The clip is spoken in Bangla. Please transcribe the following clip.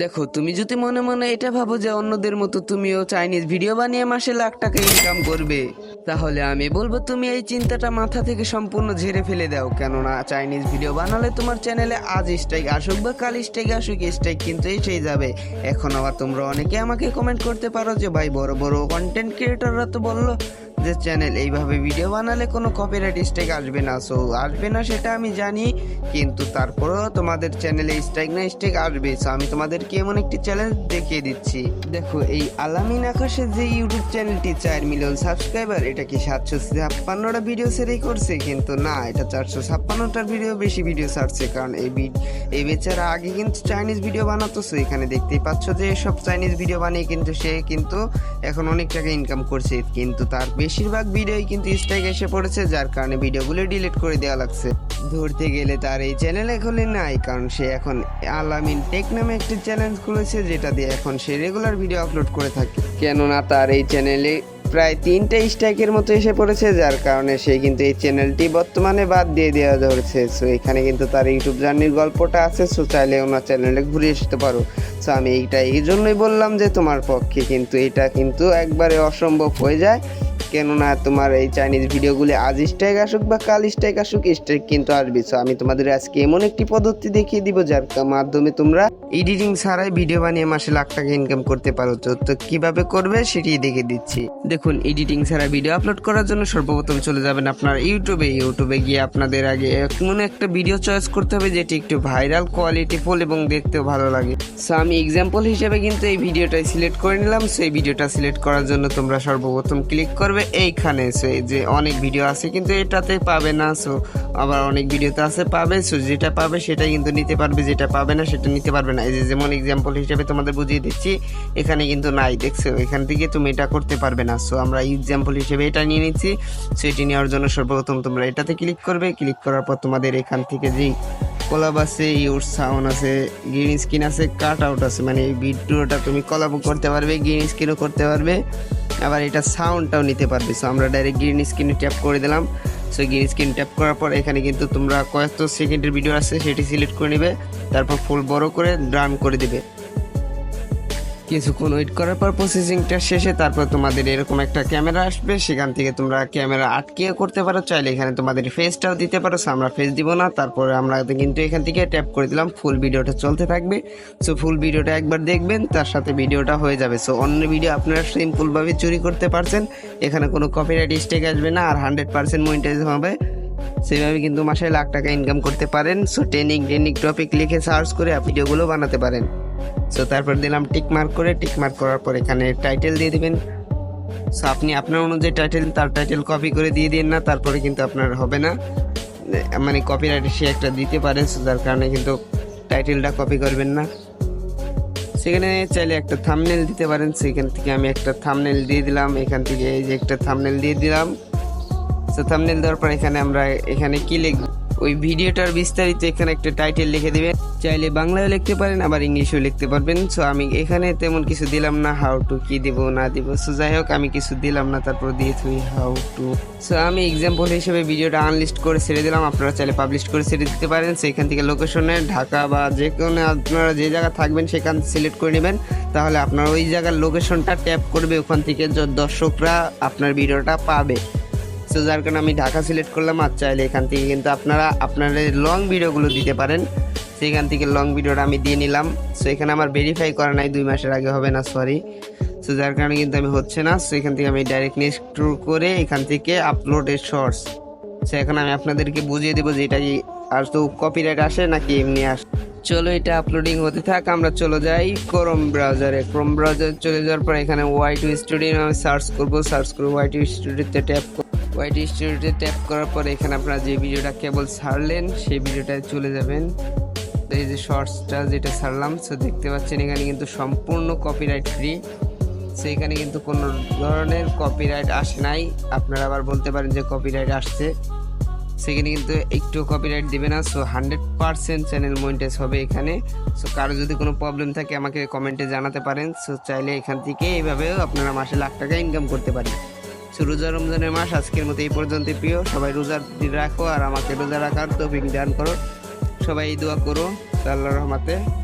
দেখো, তুমি যদি মনে মনে এটা ভাবো যে অন্যদের মতো তুমিও চাইনিজ ভিডিও বানিয়ে মাসে লাখ টাকা ইনকাম করবে, তাহলে আমি বলব তুমি এই চিন্তাটা মাথা থেকে সম্পূর্ণ ঝেড়ে ফেলে দাও। কেননা চাইনিজ ভিডিও বানালে তোমার চ্যানেলে আজ স্ট্রাইক আসুক বা কাল স্ট্রাইক আসুক স্ট্রাইক কিন্তু এসেই যাবে। এখন আবার তোমরা অনেকে আমাকে কমেন্ট করতে পারো যে, ভাই, বড় বড় কন্টেন্ট ক্রিয়েটররা তো বলল যে চ্যানেল এইভাবে ভিডিও বানালে কোনো কপিরাইট স্ট্রাইক আসবে না। সো আসবে না সেটা আমি জানি, কিন্তু তারপরেও তোমাদের চ্যানেলে স্ট্রাইক না স্ট্রাইক আসবে। সো আমি তোমাদেরকে এমন একটি চ্যালেঞ্জ দেখিয়ে দিচ্ছি। দেখো, এই আলামিন আকাশের যে ইউটিউব চ্যানেলটি চার মিলিয়ন সাবস্ক্রাইবার এটা কি সাতশো ছাপ্পান্নটা ভিডিও সেরেই করছে? কিন্তু না, এটা চারশো ছাপ্পান্নটার ভিডিও বেশি ভিডিও ছাড়ছে, কারণ এই এই বেচারা আগে কিন্তু চাইনিজ ভিডিও বানাতো। সো এখানে দেখতেই পাচ্ছ যে সব চাইনিজ ভিডিও বানিয়ে কিন্তু সে কিন্তু এখন অনেক টাকা ইনকাম করছে। কিন্তু তার বেশিরভাগ ভিডিওই কিন্তু স্ট্রাইক এসে পড়েছে, যার কারণে ভিডিওগুলো ডিলিট করে দেওয়া লাগছে। ধরতে গেলে তার এই চ্যানেল এখন নাই, কারণ সে এখন আলামিন টেক নামে একটি চ্যানেল খুলেছে, যেটা দিয়ে এখন সে রেগুলার ভিডিও আপলোড করে থাকে। কেননা তার এই চ্যানেলে প্রায় তিনটে স্ট্রাইকের মতো এসে পড়েছে, যার কারণে সে কিন্তু এই চ্যানেলটি বর্তমানে বাদ দিয়ে দেওয়া ধরেছে। সো এখানে কিন্তু তার ইউটিউব জার্নির গল্পটা আছে, সো চাইলে ওনার চ্যানেলে ঘুরে আসতে পারো। সো আমি এইটা এই জন্যই বললাম যে তোমার পক্ষে কিন্তু এটা কিন্তু একবারে অসম্ভব হয়ে যায়। কেননা তোমার এই চাইনিজ ভিডিওগুলি আজ স্ট্রাইক আসুক বা কাল স্ট্রাইক আসুক স্ট্রাইক কিন্তু আসবে। সো আমি তোমাদের আজকে এমন একটি পদ্ধতি দেখিয়ে দিব যার মাধ্যমে তোমরা এডিটিং ছাড়াই ভিডিও বানিয়ে মাসে লাখ টাকা ইনকাম করতে পারো। তো তো কীভাবে করবে সেটি দেখে দিচ্ছি। দেখুন এডিটিং ছাড়া ভিডিও আপলোড করার জন্য সর্বপ্রথম চলে যাবেন আপনার ইউটিউবে ইউটিউবে গিয়ে আপনাদের আগে এমন একটা ভিডিও চয়েস করতে হবে যেটি একটু ভাইরাল কোয়ালিটিফুল এবং দেখতেও ভালো লাগে। সো আমি এক্সাম্পল হিসেবে কিন্তু এই ভিডিওটাই সিলেক্ট করে নিলাম। সেই ভিডিওটা সিলেক্ট করার জন্য তোমরা সর্বপ্রথম ক্লিক করবে এইখানে। সো যে অনেক ভিডিও আছে কিন্তু এটাতে পাবে না। সো আবার অনেক ভিডিওতে আছে পাবে। সো যেটা পাবে সেটা কিন্তু নিতে পারবে, যেটা পাবে না সেটা নিতে পারবে না। এই যে যেমন এক্সাম্পল হিসেবে তোমাদের বুঝিয়ে দিচ্ছি, এখানে কিন্তু নাই, দেখছ? এখান থেকে তুমি এটা করতে পারবে না। সো আমরা এক্সাম্পল হিসেবে এটা নিয়ে নিচ্ছি। সো এটি নেওয়ার জন্য সর্বপ্রথম তোমরা এটাতে ক্লিক করবে। ক্লিক করার পর তোমাদের এখান থেকে যেই কলাব আছে ইউর সাউন্ড আছে গ্রিন স্ক্রিন আছে কাট আউট আছে মানে এই ভিডিওটা তুমি কলাবও করতে পারবে গ্রিন স্ক্রিনও করতে পারবে, আবার এটা সাউন্ডটাও নিতে পারবে। সো আমরা ডাইরেক্ট গ্রিন স্ক্রিনে ট্যাপ করে দিলাম। সো গ্রিন স্ক্রিন ট্যাপ করার পর এখানে কিন্তু তোমরা কয়েকটা সেকেন্ডের ভিডিও আছে, সেটি সিলেক্ট করে নেবে, তারপর ফুল বড় করে ড্রাম করে দিবে। কিছুক্ষণ ওয়েট করার পর প্রসেসিংটা শেষে তারপর তোমাদের এরকম একটা ক্যামেরা আসবে। সেখান থেকে তোমরা ক্যামেরা আটকে করতে পারো। চাইলে এখানে তোমাদের ফেসটাও দিতে পারো। আমরা ফেস দিব না। তারপরে আমরা কিন্তু এখান থেকে ট্যাপ করে দিলাম। ফুল ভিডিওটা চলতে থাকবে। সো ফুল ভিডিওটা একবার দেখবেন, তার সাথে ভিডিওটা হয়ে যাবে। সো অন্য ভিডিও আপনারা সিম্পলভাবে চুরি করতে পারছেন। এখানে কোনো কপিরাইট স্টেক আসবে না। আর হান্ড্রেড পার্সেন্ট মনিটাইজ হবে। সেভাবে কিন্তু মাসে লাখ টাকা ইনকাম করতে পারেন। সো ট্রেনিং ট্রেনিং টপিক লিখে সার্চ করে ভিডিওগুলো বানাতে পারেন। সো তারপর দিলাম টিক মার্ক করে টিক মার্ক করার পর এখানে টাইটেল দিয়ে দিবেন। সো আপনি আপনার অনুযায়ী টাইটেল তার টাইটেল কপি করে দিয়ে দিন না, তারপরে কিন্তু আপনার হবে না। মানে কপিরাইট সে একটা দিতে পারে so যার কারণে কিন্তু টাইটেলটা কপি করবেন না। সেখানে চাইলে একটা থামনেল দিতে পারেন, সেখান থেকে আমি একটা থামনেল দিয়ে দিলাম। এখান থেকে এই যে একটা থামনেল দিয়ে দিলাম। সো থামনেল দেওয়ার পর এখানে আমরা, এখানে কি লিখব? ওই ভিডিওটার বিস্তারিত এখানে একটা টাইটেল লিখে দিবেন। চাইলে বাংলায় লিখতে পারেন, আবার ইংলিশেও লিখতে পারবেন। সো আমি এখানে তেমন কিছু দিলাম না হাউ টু কি দিব, না দিব। সো যাই হোক, আমি কিছু দিলাম না, তারপর দিয়ে থুই হাউ টু সো আমি এক্সাম্পল হিসেবে ভিডিওটা আনলিস্ট করে ছেড়ে দিলাম, আপনারা চাইলে পাবলিশ করে ছেড়ে দিতে পারেন। সেখান থেকে লোকেশনে ঢাকা বা যে কোনো আপনারা যে জায়গা থাকবেন, সেখান সিলেক্ট করে নেবেন। তাহলে আপনার ওই জায়গার লোকেশনটা ট্যাপ করবে, ওখান থেকে দর্শকরা আপনার ভিডিওটা পাবে। সো যার কারণে আমি ঢাকা সিলেক্ট করলাম। আর চাইলে এখান থেকে কিন্তু আপনারা আপনাদের লং ভিডিওগুলো দিতে পারেন। সেখান থেকে লং ভিডিওটা আমি দিয়ে নিলাম। সো এখানে আমার ভেরিফাই করা নাই, দুই মাসের আগে হবে না সরি সো যার কারণে কিন্তু আমি হচ্ছে না, সো এখান থেকে আমি ডাইরেক্ট নেক্সট করে এখান থেকে আপলোডের শর্টস সো এখন আমি আপনাদেরকে বুঝিয়ে দেবো যে এটা কি আর তো কপিরাইট আসে নাকি এমনি আসে। চলো এটা আপলোডিং হতে থাক, আমরা চলে যাই ক্রোম ব্রাউজারে ক্রোম ব্রাউজারে চলে যাওয়ার পর এখানে ওয়াই টু স্টুডিও আমি সার্চ করব। সার্চ করে ওয়াই টু স্টুডিওতে ট্যাপ ওয়াই টু স্টুডিওতে ট্যাপ করার পর এখানে আপনারা যে ভিডিওটা কেবল ছাড়লেন, সেই ভিডিওটায় চলে যাবেন। এই যে শর্টসটা যেটা ছাড়লাম সো দেখতে পাচ্ছেন এখানে কিন্তু সম্পূর্ণ কপিরাইট ফ্রি সো এখানে কিন্তু কোনো ধরনের কপিরাইট আসে নাই। আপনারা আবার বলতে পারেন যে কপিরাইট আসছে। সেখানে কিন্তু একটু কপিরাইট দিবে না। So hundred percent channel monetise হবে এখানে। সো কারও যদি কোনো প্রবলেম থাকে, আমাকে কমেন্টে জানাতে পারেন। সো চাইলে এখান থেকে এইভাবেও আপনারা মাসে লাখ টাকা ইনকাম করতে পারেন। রোজা রমজানের মাস আজকের মতো এই পর্যন্ত প্রিয়। সবাই রোজা রাখো আর আমাকে রোজা রাখার তো দান করো। সবাই দোয়া করো। আল্লাহ রহমাতে